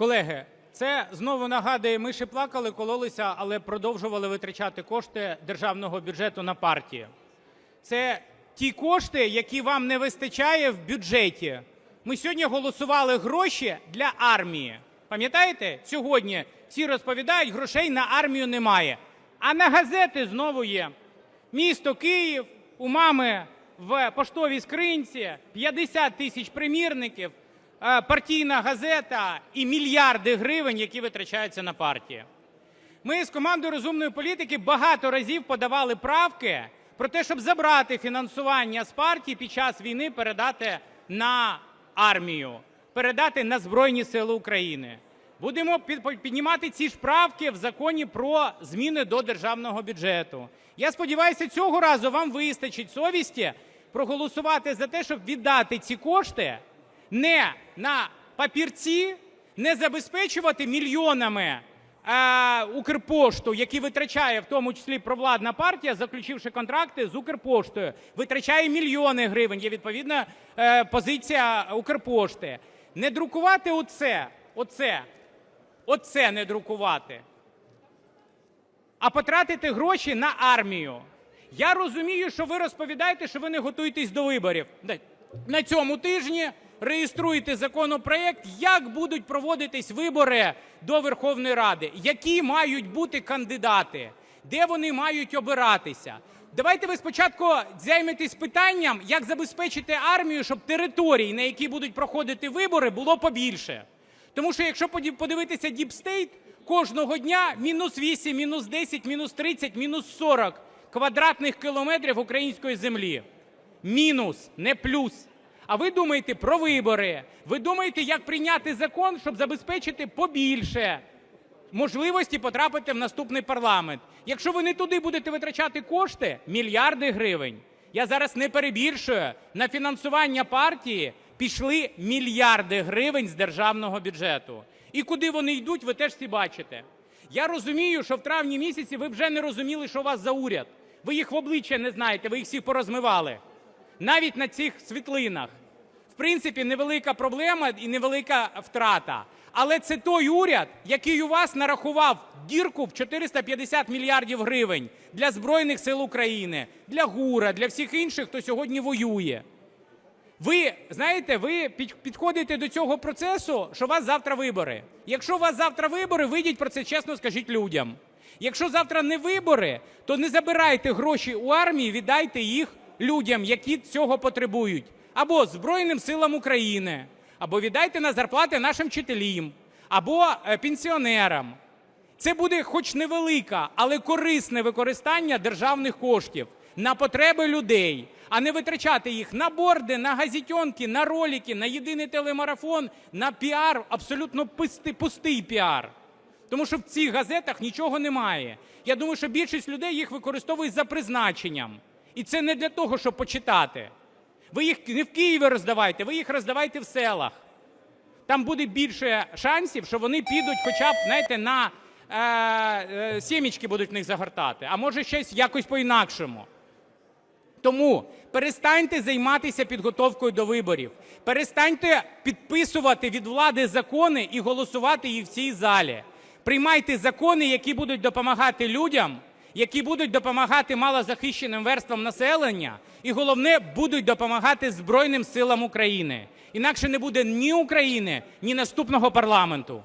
Колеги, це знову нагадує, ми ще плакали, кололися, але продовжували витрачати кошти державного бюджету на партії. Це ті кошти, які вам не вистачає в бюджеті. Ми сьогодні голосували гроші для армії. Пам'ятаєте? Сьогодні всі розповідають, грошей на армію немає. А на газети знову є. Місто Київ, у мами в поштовій скринці 50 тисяч примірників, партійна газета і мільярди гривень, які витрачаються на партії. Ми з командою розумної політики багато разів подавали правки про те, щоб забрати фінансування з партії під час війни, передати на армію, передати на Збройні Сили України. Будемо піднімати ці ж правки в законі про зміни до державного бюджету. Я сподіваюся, цього разу вам вистачить совісті проголосувати за те, щоб віддати ці кошти не на папірці, не забезпечувати мільйонами е, Укрпошту, які витрачає в тому числі провладна партія, заключивши контракти з Укрпоштою, витрачає мільйони гривень. Є відповідна е, позиція Укрпошти. Не друкувати оце, оце, оце не друкувати, а потратити гроші на армію. Я розумію, що ви розповідаєте, що ви не готуєтесь до виборів. На цьому тижні реєструєте законопроект, як будуть проводитись вибори до Верховної Ради, які мають бути кандидати, де вони мають обиратися. Давайте ви спочатку займетесь питанням, як забезпечити армію, щоб територій, на які будуть проходити вибори, було побільше. Тому що якщо подивитися діпстейт, кожного дня мінус 8, мінус 10, мінус 30, мінус 40 квадратних кілометрів української землі. Мінус, не плюс. А ви думаєте про вибори. Ви думаєте, як прийняти закон, щоб забезпечити побільше можливості потрапити в наступний парламент. Якщо ви не туди будете витрачати кошти, мільярди гривень. Я зараз не перебільшую. На фінансування партії пішли мільярди гривень з державного бюджету. І куди вони йдуть, ви теж всі бачите. Я розумію, що в травні місяці ви вже не розуміли, що у вас за уряд. Ви їх в обличчя не знаєте, ви їх всіх порозмивали. Навіть на цих світлинах. Принципі, невелика проблема і невелика втрата. Але це той уряд, який у вас нарахував дірку в 450 мільярдів гривень для Збройних сил України, для ГУРа, для всіх інших, хто сьогодні воює. Ви знаєте, ви підходите до цього процесу, що у вас завтра вибори. Якщо у вас завтра вибори, вийдіть про це чесно, скажіть людям. Якщо завтра не вибори, то не забирайте гроші у армії, віддайте їх людям, які цього потребують, або Збройним силам України, або віддайте на зарплати нашим вчителям, або е, пенсіонерам. Це буде хоч невелика, але корисне використання державних коштів на потреби людей, а не витрачати їх на борди, на газетенки, на ролики, на єдиний телемарафон, на піар, абсолютно пусти- пустий піар. Тому що в цих газетах нічого немає. Я думаю, що більшість людей їх використовують за призначенням. І це не для того, щоб почитати. Ви їх не в Києві роздавайте, ви їх роздавайте в селах. Там буде більше шансів, що вони підуть хоча б, знаєте, на е, е, сімечки будуть в них загортати, а може щось якось по-інакшому. Тому перестаньте займатися підготовкою до виборів. Перестаньте підписувати від влади закони і голосувати їх в цій залі. Приймайте закони, які будуть допомагати людям, які будуть допомагати малозахищеним верствам населення, і головне, будуть допомагати Збройним силам України. Інакше не буде ні України, ні наступного парламенту.